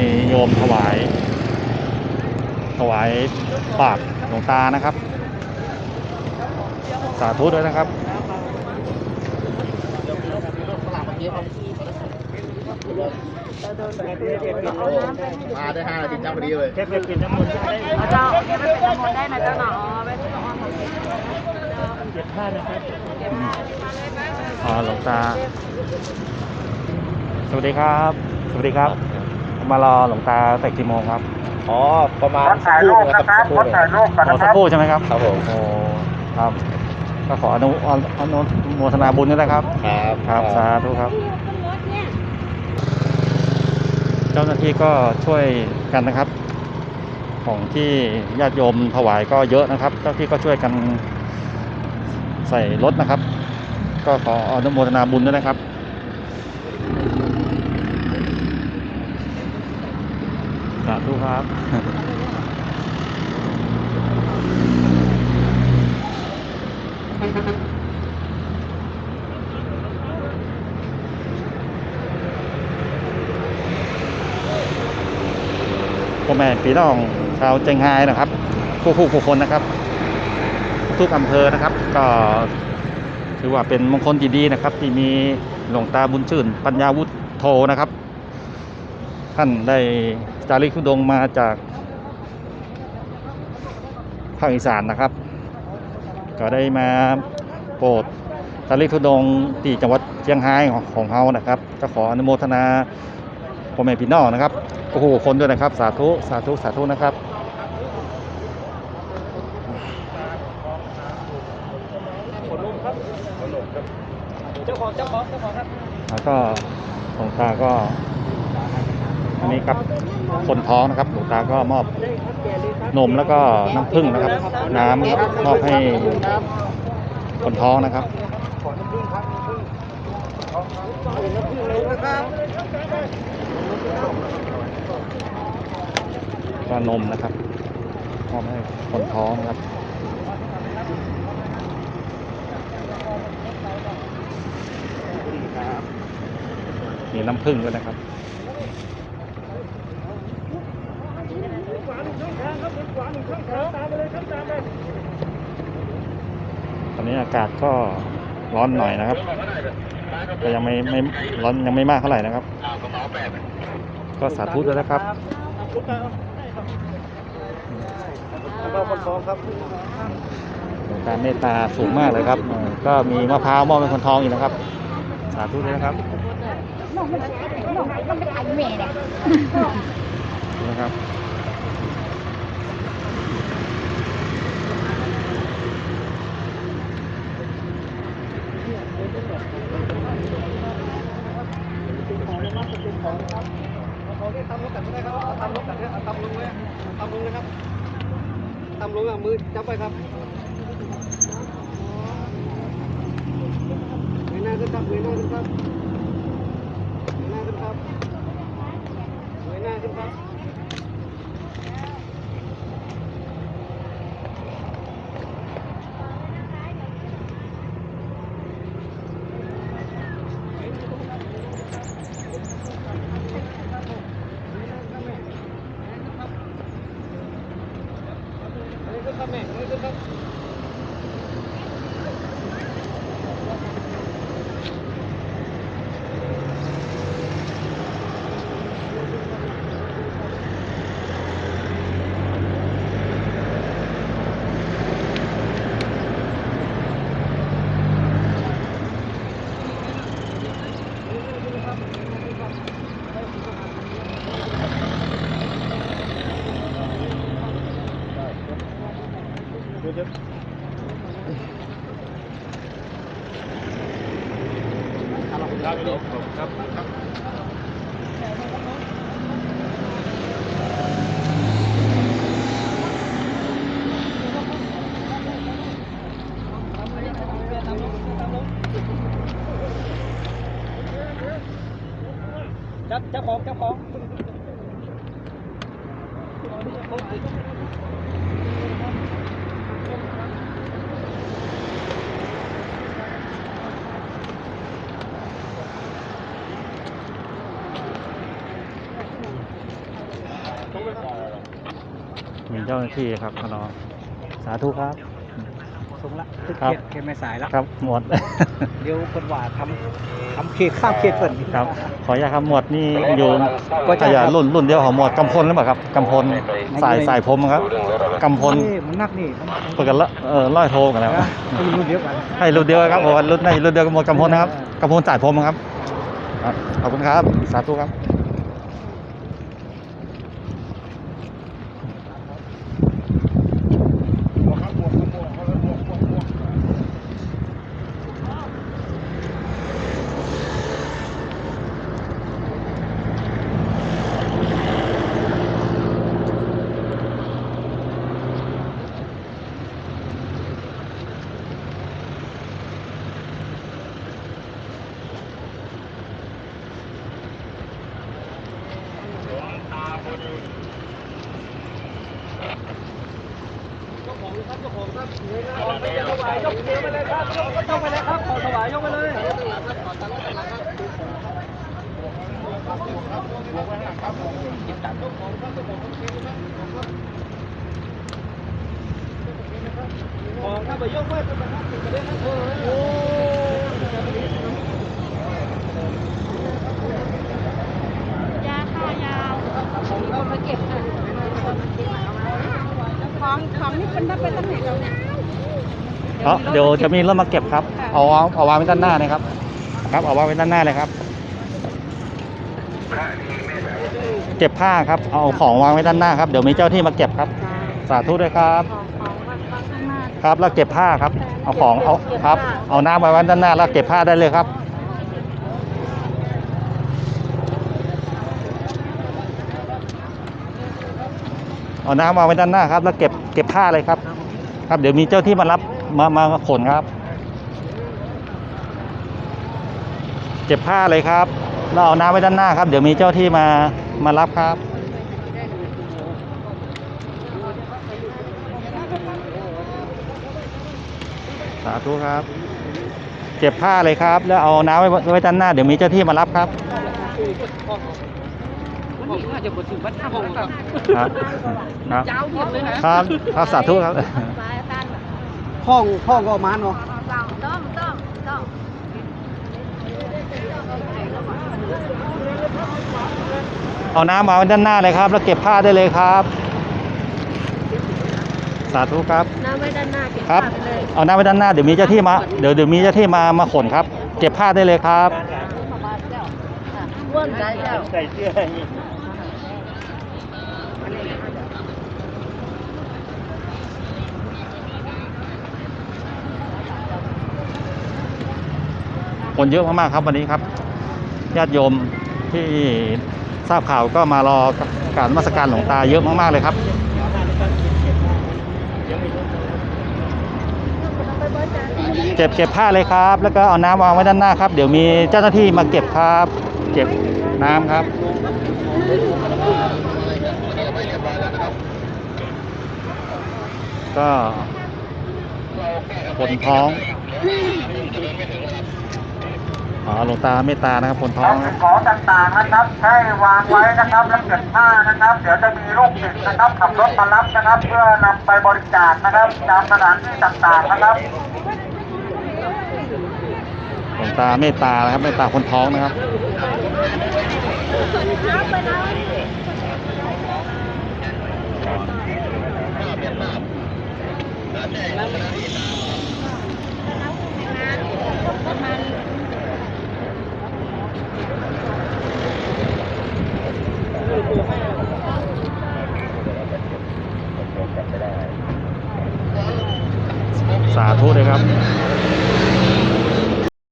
มีโยมถวาย ถวายปากหลวงตานะครับ สาธุด้วยนะครับมาได้ห้านาทีจับพอดีเลยเทปเปิดน้ำมนต์ได้เอาเจ้าเก็บไว้เป็นน้ำมนต์ได้นะเจ้าหนอไว้เป็นน้ำมนต์เจ็ดห้านะครับอ๋อหลวงตา สวัสดีครับ สวัสดีครับ มารอหลวงตาแต่กี่โมงครับอ๋อประมาณสักครู่หนึงครับสักครู่หนึงรอสักครู่ใช่ไหมครับครับผมโอ้ครับก็ขออนุอนุอนุโมทนาบุญด้วยนะครับ ครับครับสาธุครับ เจ้าหน้าที่ก็ช่วยกันนะครับ ของที่ญาติโยมถวายก็เยอะนะครับ เจ้าที่ก็ช่วยกันใส่รถนะครับ ก็ขออนุโมทนาบุญด้วยนะครับ สา ธุครับ พ่อแม่พี่น้องชาวเจียงไฮนะครับ ผู้ผู้ผู้คนนะครับ ทุกอำเภอนะครับ ก็ถือว่าเป็นมงคลที่ดีนะครับ ที่มีหลวงตาบุญชื่น ปัญญาวุฒโธนะครับ ท่านได้ จาริกทุดงมาจากภาคอีสานนะครับ ก็ได้มาโปรดจาริกทุดงค์ที่จังหวัดเชียงรายของของเรานะครับก็ขออนุโมทนาพ่อแม่พี่น้องนะครับโอ้โหคนด้วยนะครับ สาธุสาธุสาธุนะครับเจ้าของเจ้าของเจ้าของครับแล้วก็หลวงตาก็ อันนี้ครับคนท้องนะครับหลวงตาก็มอบนมแล้วก็น้ำผึ้งนะครับ น้ำครับมอบให้คนท้องนะครับก็นมนะครับมอบให้คนท้องนะครับมีน้ำผึ้งด้วยนะครับ ตอนนี้อากาศก็ร้อนหน่อยนะครับ ก็ยังไม่ไม่ร้อนยังไม่มากเท่าไหร่นะครับ ก็สาธุด้วยนะครับแล้วก็คนท้องครับหลวงตาเมตตาสูงมากเลยครับเออก็มีมะพร้าวมอบเป็นคนทองอีกนะครับ สาธุด้วยนะครับน้องมันน้องมันเป็นอันแม่เนี่ยนะครับ ของที่ทำลงกันได้ครับทำลงกันเนี่ยทำลงเลยทำลงเลยครับ ทำลงอะมือจับไปครับเงยหน้าขึ้นครับเงยหน้าขึ้นครับเงยหน้าขึ้นครับเงยหน้าขึ้นครับ จับจับข องจับของจ้าหน้าที่ครับพนอสาธุครับสงละครับ เขตไม่สายแล้วครับหมวด เดี๋ยวคนว่าทำทำเขตข้ามเขตเปิดครับ ขออนุญาตครับหมวดนี่อยู่ก็จะ ขยะรุ่นรุ่นเดียวของหมวดกำพลหรือเปล่าครับกำพลสายสายผมครับกำพลนี่มันนักนี่มันเปิดกันละเออร้อยโทรกันแล้วนะมันรุ่นเดียวกัน ให้รุ่นเดียวครับโอ้รุ่นในรุ่นเดียวกับหมวดกำพลนะครับกำพลสายผมครับครับขอบคุณครับสาธุครับ เจ้าของครับเจ้าของครับเงยหน้าออกไปจะถวายยกเสียงไปเลย ครับยกไปเลยครับขอถวายยกไปเลยของครับไปยกไว้ก็จะนับติดไปเลยนะเธอโอ้ ยาค่ะยาวมีคนมาเก็บค่ะของของนี่เป็นนับเป็นตั้งไหนแล้วเนี่ย เนาะเดี๋ยวจะมีรถมาเก็บครับเอาเอาเอาวางไว้ด้านหน้านะครับ ครับเอาวางไว้ด้านหน้าเลยครับ เก็บผ้าครับ เอาของวางไว้ด้านหน้าครับ เดี๋ยวมีเจ้าที่มาเก็บครับ สาธุด้วยครับของของวางข้างหน้าครับแล้วเก็บผ้าครับ เอาของ เอาครับ เอาน้ำมาไว้ด้านหน้าแล้วเก็บผ้าได้เลยครับเอาน้ำมาไว้ด้านหน้าครับ แล้วเก็บเก็บผ้าเลยครับ ครับ เดี๋ยวมีเจ้าที่มารับ มามาขนครับ เก็บผ้าเลยครับแล้วเอาน้ำไว้ด้านหน้าครับ เดี๋ยวมีเจ้าที่มามารับครับสาธุครับ เก็บผ้าเลยครับ แล้วเอาน้ำไว้ไว้ด้านหน้า เดี๋ยวมีเจ้าที่มารับครับวันนี้น่าจะบดถึงวัดท่าห้องครับครับครับยาวเหยียดเลยนะครับครับสาธุครับ สายตั้งห้องห้องก็มาเนาะต้องต้องต้องเอาน้ำมาไว้ด้านหน้าเลยครับ แล้วเก็บผ้าได้เลยครับ สาธุครับ น้ำไว้ด้านหน้าเก็บครับผ้าไปเลยเอาน้ำไว้ด้านหน้าเดี๋ยวมีเจ้าที่มา เดี๋ยวเดี๋ยวมีเจ้าที่มามาขนครับ เก็บผ้าได้เลยครับว่นใจเจ้า ใส่เสื้อ คนเยอะมากๆครับวันนี้ครับญาติโยมที่ทราบข่าวก็มารอการมาสการหลวงตาเยอะมากๆเลยครับเก็บเก็บผ้าเลยครับ แล้วก็เอาน้ำวางไว้ด้านหน้าครับ เดี๋ยวมีเจ้าหน้าที่มาเก็บครับ เก็บน้ำครับก็คนท้อง อ๋อหลวงตาเมตตานะครับคนท้องครับของต่างๆนะครับ ให้วางไว้นะครับแล้วเก็บผ้านะครับ เดี๋ยวจะมีลูกศิษย์นะครับขับรถมารับนะครับ เพื่อนำไปบริจาคนะครับตามสถานที่ต่างๆนะครับ หลวงตาเมตตานะครับเมตตาคนท้องนะครับสาธุเ